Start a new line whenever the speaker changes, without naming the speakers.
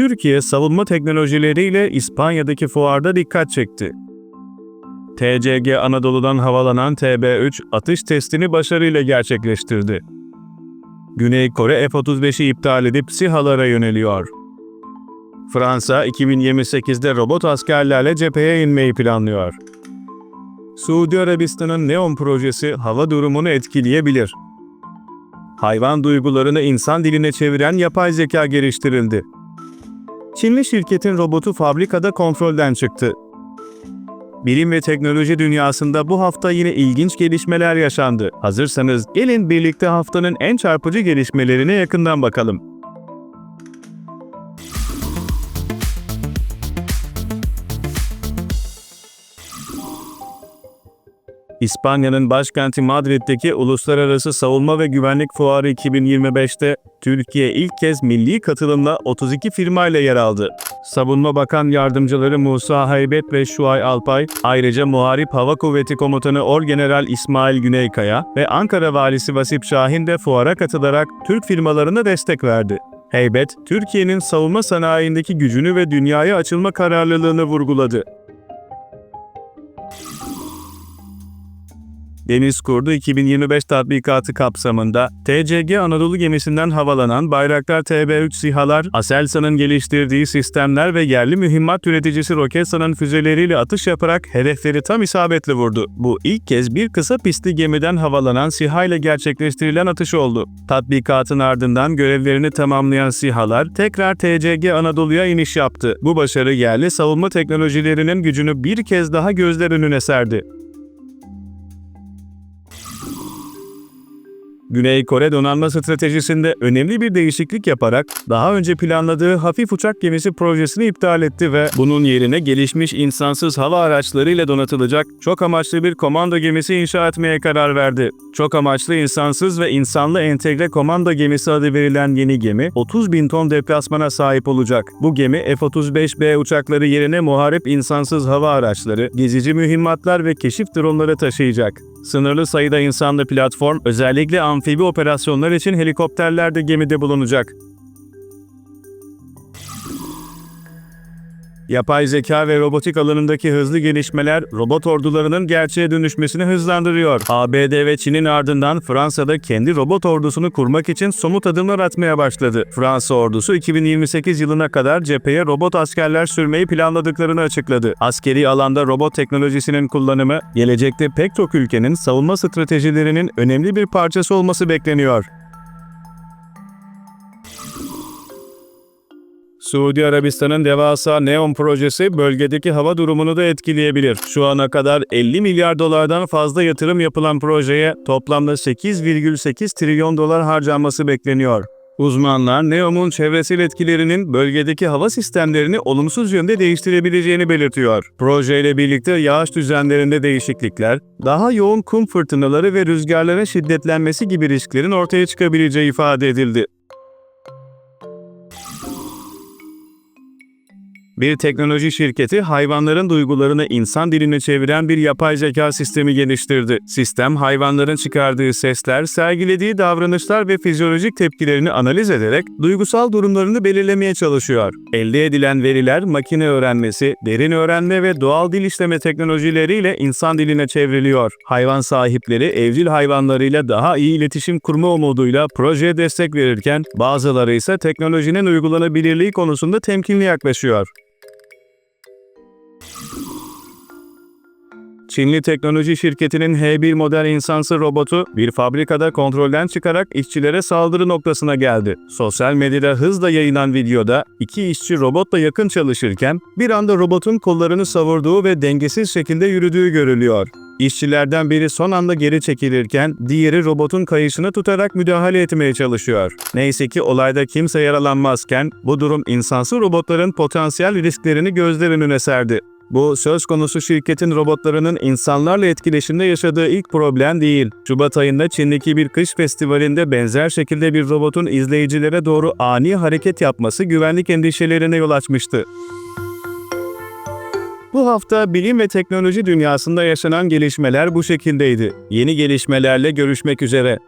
Türkiye savunma teknolojileriyle İspanya'daki fuarda dikkat çekti. TCG Anadolu'dan havalanan TB3 atış testini başarıyla gerçekleştirdi. Güney Kore F-35'i iptal edip SİHA'lara yöneliyor. Fransa 2028'de robot askerlerle cepheye inmeyi planlıyor. Suudi Arabistan'ın Neon projesi hava durumunu etkileyebilir. Hayvan duygularını insan diline çeviren yapay zeka geliştirildi. Çinli şirketin robotu fabrikada kontrolden çıktı. Bilim ve teknoloji dünyasında bu hafta yine ilginç gelişmeler yaşandı. Hazırsanız gelin birlikte haftanın en çarpıcı gelişmelerine yakından bakalım. İspanya'nın başkenti Madrid'deki Uluslararası Savunma ve Güvenlik Fuarı 2025'te Türkiye ilk kez milli katılımla 32 firmayla yer aldı. Savunma Bakan Yardımcıları Musa Haybet ve Şuay Alpay, ayrıca Muharip Hava Kuvveti Komutanı Orgeneral İsmail Güneykaya ve Ankara Valisi Vasip Şahin de fuara katılarak Türk firmalarına destek verdi. Heybet, Türkiye'nin savunma sanayindeki gücünü ve dünyaya açılma kararlılığını vurguladı. Deniz Kurdu 2025 tatbikatı kapsamında TCG Anadolu gemisinden havalanan Bayraktar TB3 SİHA'lar, Aselsan'ın geliştirdiği sistemler ve yerli mühimmat üreticisi Roketsan'ın füzeleriyle atış yaparak hedefleri tam isabetle vurdu. Bu ilk kez bir kısa pistli gemiden havalanan SİHA ile gerçekleştirilen atış oldu. Tatbikatın ardından görevlerini tamamlayan SİHA'lar tekrar TCG Anadolu'ya iniş yaptı. Bu başarı yerli savunma teknolojilerinin gücünü bir kez daha gözler önüne serdi. Güney Kore donanma stratejisinde önemli bir değişiklik yaparak daha önce planladığı hafif uçak gemisi projesini iptal etti ve bunun yerine gelişmiş insansız hava araçlarıyla donatılacak çok amaçlı bir komando gemisi inşa etmeye karar verdi. Çok amaçlı insansız ve insanlı entegre komando gemisi adı verilen yeni gemi 30 bin ton deplasmana sahip olacak. Bu gemi F-35B uçakları yerine muharip insansız hava araçları, gezici mühimmatlar ve keşif dronları taşıyacak. Sınırlı sayıda insanlı platform özellikle amfibi operasyonlar için helikopterler de gemide bulunacak. Yapay zeka ve robotik alanındaki hızlı gelişmeler robot ordularının gerçeğe dönüşmesini hızlandırıyor. ABD ve Çin'in ardından Fransa'da kendi robot ordusunu kurmak için somut adımlar atmaya başladı. Fransa ordusu 2028 yılına kadar cepheye robot askerler sürmeyi planladıklarını açıkladı. Askeri alanda robot teknolojisinin kullanımı gelecekte pek çok ülkenin savunma stratejilerinin önemli bir parçası olması bekleniyor. Suudi Arabistan'ın devasa Neon projesi bölgedeki hava durumunu da etkileyebilir. Şu ana kadar 50 milyar dolardan fazla yatırım yapılan projeye toplamda 8,8 trilyon dolar harcanması bekleniyor. Uzmanlar Neom'un çevresel etkilerinin bölgedeki hava sistemlerini olumsuz yönde değiştirebileceğini belirtiyor. Projeyle birlikte yağış düzenlerinde değişiklikler, daha yoğun kum fırtınaları ve rüzgarların şiddetlenmesi gibi risklerin ortaya çıkabileceği ifade edildi. Bir teknoloji şirketi hayvanların duygularını insan diline çeviren bir yapay zeka sistemi geliştirdi. Sistem hayvanların çıkardığı sesler, sergilediği davranışlar ve fizyolojik tepkilerini analiz ederek duygusal durumlarını belirlemeye çalışıyor. Elde edilen veriler makine öğrenmesi, derin öğrenme ve doğal dil işleme teknolojileriyle insan diline çevriliyor. Hayvan sahipleri evcil hayvanlarıyla daha iyi iletişim kurma umuduyla projeye destek verirken bazıları ise teknolojinin uygulanabilirliği konusunda temkinli yaklaşıyor. Çinli teknoloji şirketinin H1 model insansı robotu bir fabrikada kontrolden çıkarak işçilere saldırı noktasına geldi. Sosyal medyada hızla yayılan videoda iki işçi robotla yakın çalışırken bir anda robotun kollarını savurduğu ve dengesiz şekilde yürüdüğü görülüyor. İşçilerden biri son anda geri çekilirken diğeri robotun kayışını tutarak müdahale etmeye çalışıyor. Neyse ki olayda kimse yaralanmazken bu durum insansı robotların potansiyel risklerini gözler önüne serdi. Bu söz konusu şirketin robotlarının insanlarla etkileşimde yaşadığı ilk problem değil. Şubat ayında Çin'deki bir kış festivalinde benzer şekilde bir robotun izleyicilere doğru ani hareket yapması güvenlik endişelerine yol açmıştı. Bu hafta bilim ve teknoloji dünyasında yaşanan gelişmeler bu şekildeydi. Yeni gelişmelerle görüşmek üzere.